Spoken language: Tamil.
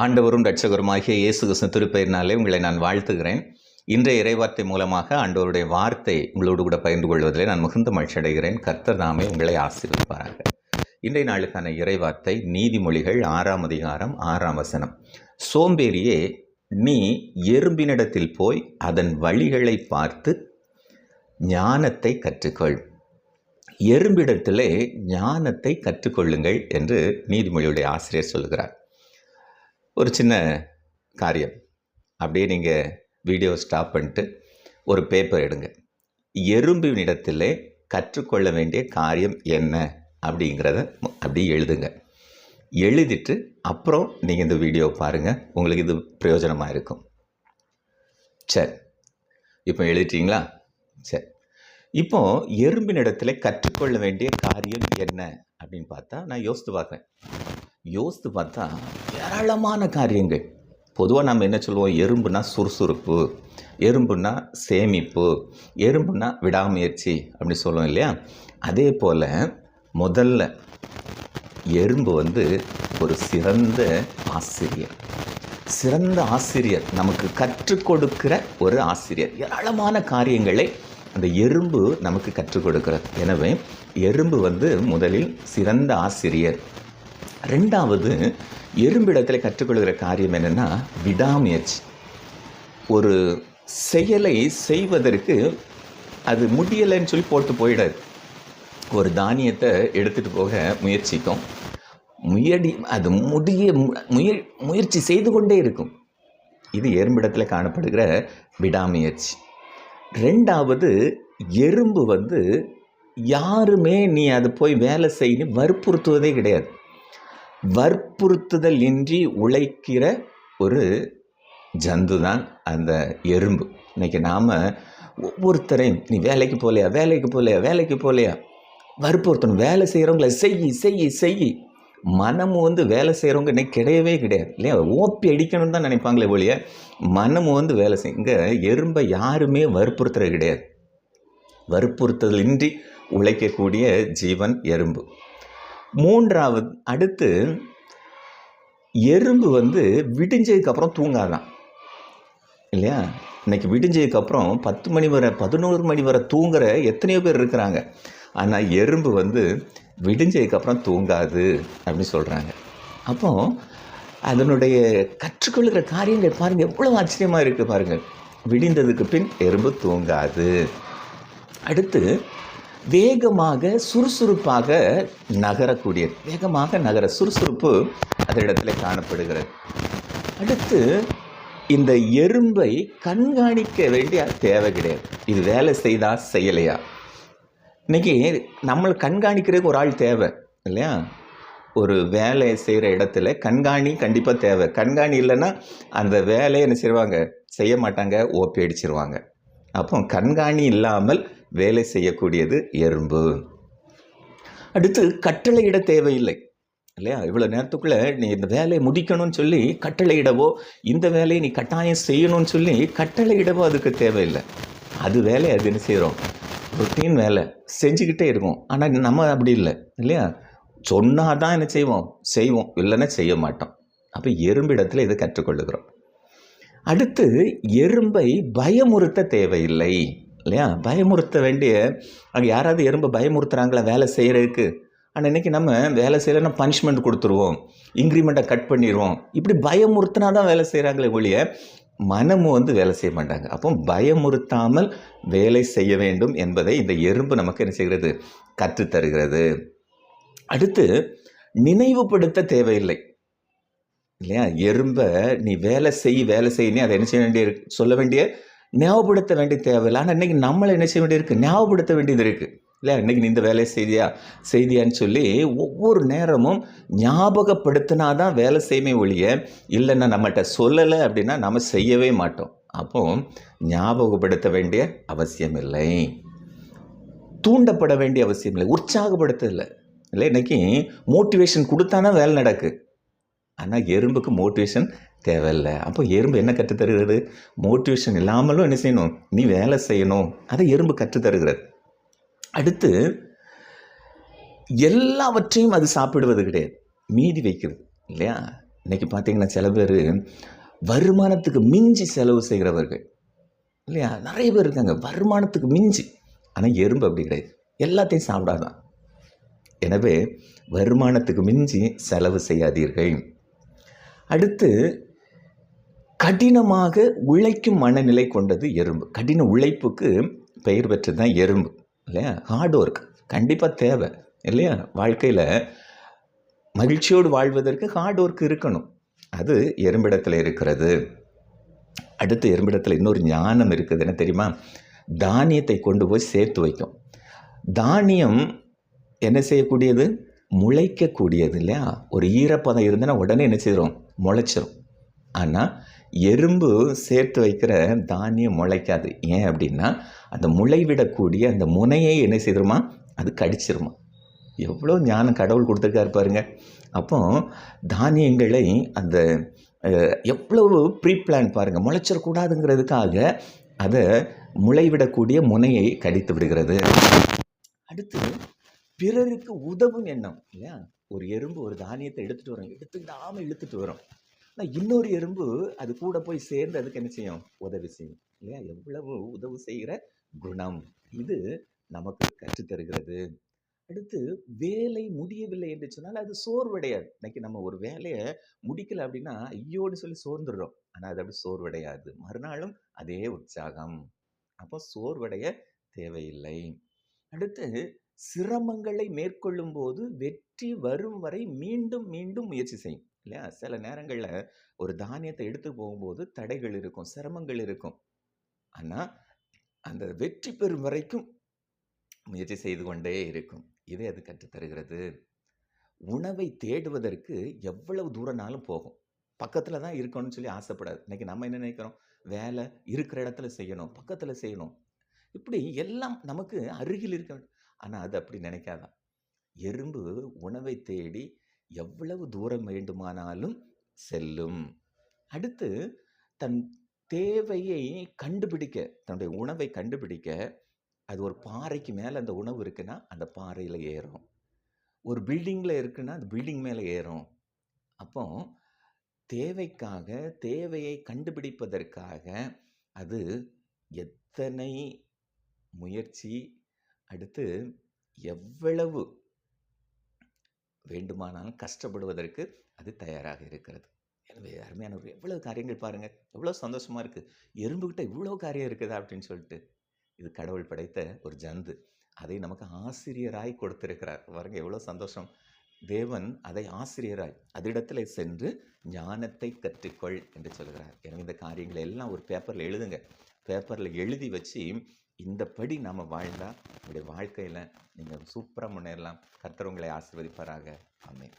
ஆண்டவரும் ரட்சகருமாகிய இயேசு கிருஷ்ண திருப்பெயர்னாலே உங்களை நான் வாழ்த்துகிறேன். இன்றைய இறைவார்த்தை மூலமாக ஆண்டவருடைய வார்த்தை உங்களோடு கூட பகிர்ந்து கொள்வதிலே நான் மிகுந்த மகிழ்ச்சி அடைகிறேன். கர்த்தர் நாமே உங்களை ஆசீர்வதிப்பாராக. இன்றைய நாளுக்கான இறைவார்த்தை நீதிமொழிகள் ஆறாம் அதிகாரம் ஆறாம் வசனம். சோம்பேறியே நீ எறும்பினிடத்தில் போய் அதன் வழிகளை பார்த்து ஞானத்தை கற்றுக்கொள். எறும்பிடத்திலே ஞானத்தை கற்றுக்கொள்ளுங்கள் என்று நீதிமொழியுடைய ஆசிரியர் சொல்கிறார் ஒரு சின்ன காரியம். அப்படியே நீங்கள் வீடியோ ஸ்டாப் பண்ணிட்டு ஒரு பேப்பர் எடுங்க. எறும்பினிடத்திலே கற்றுக்கொள்ள வேண்டிய காரியம் என்ன? அப்படிங்கிறத அப்படி எழுதுங்க. எழுதிட்டு அப்புறம் நீங்கள் இந்த வீடியோ பாருங்கள் உங்களுக்கு இது பிரயோஜனமாக இருக்கும். சரி. இப்போ எழுதிட்டீங்களா? சரி. இப்போ எறும்பினிடத்துல கற்றுக்கொள்ள வேண்டிய காரியம் என்ன? அப்படின்னு பார்த்தா நான் யோசித்து பார்க்குறேன். யோசித்து பார்த்தா ஏராளமான காரியங்கள். பொதுவாக நம்ம என்ன சொல்லுவோம்? எறும்புனா சுறுசுறுப்பு எறும்புனா சேமிப்பு எறும்புனா விடாமுயற்சி அப்படி சொல்லுவோம் இல்லையா? அதே போல் முதல்ல எறும்பு வந்து ஒரு சிறந்த ஆசிரியர். சிறந்த ஆசிரியர் நமக்கு கற்றுக் கொடுக்கிற ஒரு ஆசிரியர். ஏராளமான காரியங்களை அந்த எறும்பு நமக்கு கற்றுக் கொடுக்கிறது எனவே எறும்பு வந்து முதலில் சிறந்த ஆசிரியர். ரெண்டாவது எறும்பிடத்தில் கற்றுக்கொள்கிற காரியம் என்னென்னா விடாமுயற்சி. ஒரு செயலை செய்வதற்கு அது முடியலைன்னு சொல்லி போட்டு போயிடாது. ஒரு தானியத்தை எடுத்துகிட்டு போக முயற்சிக்கும். முயடி அது முடிய முய முயற்சி செய்து கொண்டே இருக்கும். இது எறும்பிடத்தில் காணப்படுகிற விடாமுயற்சி. ரெண்டாவது எறும்பு வந்து யாருமே நீ அதை போய் வேலை செய்யணும் வற்புறுத்துவதே கிடையாது. வற்புறுத்துதல் இன்றி உழைக்கிற ஒரு ஜந்து தான் அந்த எறும்பு. இன்றைக்கி நாம் ஒவ்வொருத்தரையும் நீ வேலைக்கு போகலையா? வேலைக்கு போகலையா? வேலைக்கு போகலையா? வற்புறுத்தணும். வேலை செய்கிறவங்கள செய் செய் செய் மனமும் வந்து வேலை செய்கிறவங்க இன்னைக்கு கிடையவே கிடையாது. இல்லையா? ஓப்பி அடிக்கணும்னு தான் நினைப்பாங்களே ஒழிய மனமும் வந்து வேலை செய்யுங்க இங்கே எறும்பை யாருமே வற்புறுத்துறது கிடையாது. வற்புறுத்தலின்றி உழைக்கக்கூடிய ஜீவன் எறும்பு. மூன்றாவது அடுத்து எறும்பு வந்து விடிஞ்சதுக்கப்புறம் தூங்காதான். இல்லையா? இன்னைக்கு விடிஞ்சதுக்கப்புறம் பத்து மணி வரை பதினோரு மணி வரை தூங்குற எத்தனையோ பேர் இருக்கிறாங்க. ஆனால் எறும்பு வந்து விடிஞ்சதுக்கப்புறம் தூங்காது அப்படின்னு சொல்கிறாங்க அப்போ அதனுடைய கற்றுக்கொள்கிற காரியங்கள் பாருங்கள் எவ்வளோ ஆச்சரியமாக இருக்குது பாருங்கள் விடிந்ததுக்கு பின் எறும்பு தூங்காது. அடுத்து வேகமாக சுறுசுறுப்பாக நகரக்கூடியது. வேகமாக நகர சுறுசுறுப்பு அதனிடத்தில் காணப்படுகிறது. அடுத்து இந்த எறும்பை கண்காணிக்க வேண்டிய தேவை கிடையாது. இது வேலை செய்தா செய்யலையா? இன்னைக்கு நம்மளை கண்காணிக்கிறதுக்கு ஒரு ஆள் தேவை இல்லையா? ஒரு வேலை செய்கிற இடத்துல கண்காணி கண்டிப்பாக தேவை. கண்காணி இல்லைன்னா அந்த வேலையை என்ன செய்வாங்க? செய்ய மாட்டாங்க ஓப்பி அடிச்சிருவாங்க. அப்போ கண்காணி இல்லாமல் வேலை செய்யக்கூடியது எறும்பு. அடுத்து கட்டளையிட தேவையில்லை. இல்லையா? இவ்வளோ நேரத்துக்குள்ளே நீ இந்த வேலையை முடிக்கணும்னு சொல்லி கட்டளையிடவோ இந்த வேலையை நீ கட்டாயம் செய்யணும்னு சொல்லி கட்டளையிடவோ அதுக்கு தேவையில்லை. அது வேலையை அது என்ன செய்கிறோம் ரொட்டீன் வேலை. செஞ்சுக்கிட்டே இருக்கும் ஆனால் நம்ம அப்படி இல்லை. இல்லையா? சொன்னால் தான் என்ன செய்வோம்? செய்வோம். இல்லைன்னா செய்ய மாட்டோம். அப்போ எறும்பிடத்தில் இதை கற்றுக்கொள்ளுகிறோம். அடுத்து எறும்பை பயமுறுத்த தேவையில்லை இல்லையா? பயமுறுத்த வேண்டிய அங்கே யாராவது எறும்பை பயமுறுத்துறாங்களா வேலை செய்கிறதுக்கு ஆனால் இன்றைக்கி நம்ம வேலை செய்யலைன்னா பனிஷ்மெண்ட் கொடுத்துருவோம் இன்க்ரிமெண்ட்டை கட் பண்ணிடுவோம் இப்படி பயமுறுத்தினா தான் வேலை செய்கிறாங்களே ஒழிய மனமும் வந்து வேலை செய்ய மாட்டாங்க. அப்போ பயமுறுத்தாமல் வேலை செய்ய வேண்டும் என்பதை இந்த எறும்பு நமக்கு என்ன செய்கிறது? கற்றுத்தருகிறது. அடுத்து நினைவுபடுத்த தேவையில்லை. இல்லையா? எறும்பை நீ வேலை செய் வேலை செய்யணும் அதை என்ன செய்ய வேண்டிய சொல்ல வேண்டிய ஞாபகப்படுத்த வேண்டிய தேவையில்லை. ஆனால் இன்றைக்கி நம்மளை என்ன செய்ய வேண்டியிருக்கு? ஞாபகப்படுத்த வேண்டியது இருக்குது இல்லையா? இன்றைக்கி நீ இந்த வேலையை செய்தியா? செய்தியான்னு சொல்லி ஒவ்வொரு நேரமும் ஞாபகப்படுத்தினா தான் வேலை செய்யுமே ஒழிய இல்லைன்னா நம்மகிட்ட சொல்லலை அப்படின்னா நம்ம செய்யவே மாட்டோம். அப்போ ஞாபகப்படுத்த வேண்டிய அவசியம் இல்லை. தூண்டப்பட வேண்டிய அவசியம் இல்லை. உற்சாகப்படுத்தலை இல்லை. இல்லை இன்றைக்கி மோட்டிவேஷன் கொடுத்தானா வேலை நடக்கு. ஆனால் எறும்புக்கு மோட்டிவேஷன் தேவையில்லை. அப்போ எறும்பு என்ன கற்றுத்தருகிறது? மோட்டிவேஷன் இல்லாமலும் என்ன செய்யணும்? நீ வேலை செய்யணும். அதை எறும்பு கற்றுத்தருகிறது. அடுத்து எல்லாவற்றையும் அது சாப்பிடுவது கிடையாது. மீதி வைக்கிறது இல்லையா? இன்னைக்கு பார்த்தீங்கன்னா சில பேர் வருமானத்துக்கு மிஞ்சி செலவு செய்கிறவர்கள் இல்லையா? நிறைய பேர் இருக்காங்க வருமானத்துக்கு மிஞ்சி. ஆனால் எறும்பு அப்படி கிடையாது. எல்லாத்தையும் சாப்பிடாதான். எனவே வருமானத்துக்கு மிஞ்சி செலவு செய்யாதீர்கள். அடுத்து கடினமாக உழைக்கும் மனநிலை கொண்டது எறும்பு. கடின உழைப்புக்கு பெயர் பெற்றது தான் எறும்பு இல்லையா? ஹார்ட் ஒர்க் கண்டிப்பாக தேவை இல்லையா? வாழ்க்கையில் மகிழ்ச்சியோடு வாழ்வதற்கு ஹார்ட் ஒர்க் இருக்கணும். அது எறும்பிடத்தில் இருக்கிறது. அடுத்து எறும்பிடத்தில் இன்னொரு ஞானம் இருக்குது என்ன தெரியுமா? தானியத்தை கொண்டு போய் சேர்த்து வைக்கும். தானியம் என்ன செய்யக்கூடியது? முளைக்கக்கூடியது இல்லையா? ஒரு ஈரப்பதம் இருந்ததுன்னா உடனே என்ன செய்கிறோம் முளைச்சிரும். ஆனால் எறும்பு சேர்த்து வைக்கிற தானியம் முளைக்காது. ஏன் அப்படின்னா அந்த முளைவிடக்கூடிய அந்த முனையை என்ன செய்திருமா? அது கடிச்சிருமா? எவ்வளோ ஞானம் கடவுள் கொடுத்துருக்காரு பாருங்க. அப்போ தானியங்களை அந்த எவ்வளவு ப்ரீ பிளான் பாருங்கள் முளைச்சிடக்கூடாதுங்கிறதுக்காக அதை முளைவிடக்கூடிய முனையை கடித்து விடுகிறது. அடுத்து பிறருக்கு உதவும் எண்ணம் இல்லையா? ஒரு எறும்பு ஒரு தானியத்தை எடுத்துட்டு வரும். எடுத்துக்கிடாமல் இழுத்துட்டு வரும். ஆனால் இன்னொரு எறும்பு அது கூட போய் சேர்ந்து அதுக்கு என்ன செய்யும்? உதவி செய்யும். இல்லையா? எவ்வளவு உதவு செய்கிற குணம்? இது நமக்கு கற்றுத்தருகிறது அடுத்து வேலை முடியவில்லை என்று சொன்னால் அது சோர்வடையாது. இன்னைக்கு நம்ம ஒரு வேலையை முடிக்கல அப்படின்னா ஐயோன்னு சொல்லி சோர்ந்துடுறோம். ஆனால் அது அப்படி சோர்வடையாது. மறுநாளும் அதே உற்சாகம். அப்போ சோர்வடைய தேவையில்லை. அடுத்து சிரமங்களை மேற்கொள்ளும் போது வெற்றி வரும் வரை மீண்டும் மீண்டும் முயற்சி செய்யும் இல்லையா? சில நேரங்களில் ஒரு தானியத்தை எடுத்து போகும்போது தடைகள் இருக்கும் சிரமங்கள் இருக்கும். ஆனால் அந்த வெற்றி பெறும் வரைக்கும் முயற்சி செய்து கொண்டே இருக்கும். இதை அது கற்றுத்தருகிறது உணவை தேடுவதற்கு எவ்வளவு தூரம்னாலும் போகும். பக்கத்தில் தான் இருக்கணும்னு சொல்லி ஆசைப்படாது. இன்னைக்கு நம்ம என்ன நினைக்கிறோம்? வேலை இருக்கிற இடத்துல செய்யணும் பக்கத்தில் செய்யணும். இப்படி எல்லாம் நமக்கு அருகில் இருக்க ஆனால் அது அப்படி நினைக்காதான். எறும்பு உணவை தேடி எவ்வளவு தூரம் வேண்டுமானாலும் செல்லும். அடுத்து தன் தேவையை கண்டுபிடிக்க தன்னுடைய உணவை கண்டுபிடிக்க அது ஒரு பாறைக்கு மேலே அந்த உணவு இருக்குன்னா அந்த பாறையில் ஏறும். ஒரு பில்டிங்கில் இருக்குன்னா அந்த பில்டிங் மேலே ஏறும். அப்போ தேவைக்காக தேவையை கண்டுபிடிப்பதற்காக அது எத்தனை முயற்சி அடுத்து எவ்வளவு வேண்டுமானாலும் கஷ்டப்படுவதற்கு அது தயாராக இருக்கிறது. எனவே அருமையானவர் எவ்வளோ காரியங்கள் பாருங்கள் எவ்வளோ சந்தோஷமாக இருக்குது எறும்புக்கிட்ட இவ்வளோ காரியம் இருக்குதா அப்படின்னு சொல்லிட்டு இது கடவுள் படைத்த ஒரு ஜந்து. அதை நமக்கு ஆசிரியராய் கொடுத்திருக்கிறார். பாருங்க எவ்வளோ சந்தோஷம். தேவன் அதை ஆசிரியராய் அதிடத்தில் சென்று ஞானத்தை கற்றுக்கொள் என்று சொல்கிறார் எனவே இந்த காரியங்களை எல்லாம் ஒரு பேப்பரில் எழுதுங்க. பேப்பரில் எழுதி வச்சு இந்த படி நாம் வாழ்ந்தால் உங்களுடைய வாழ்க்கையில் நீங்கள் சூப்பராக முன்னேறலாம். கர்த்தர் உங்களை ஆசீர்வதிப்பாராக. ஆமென்.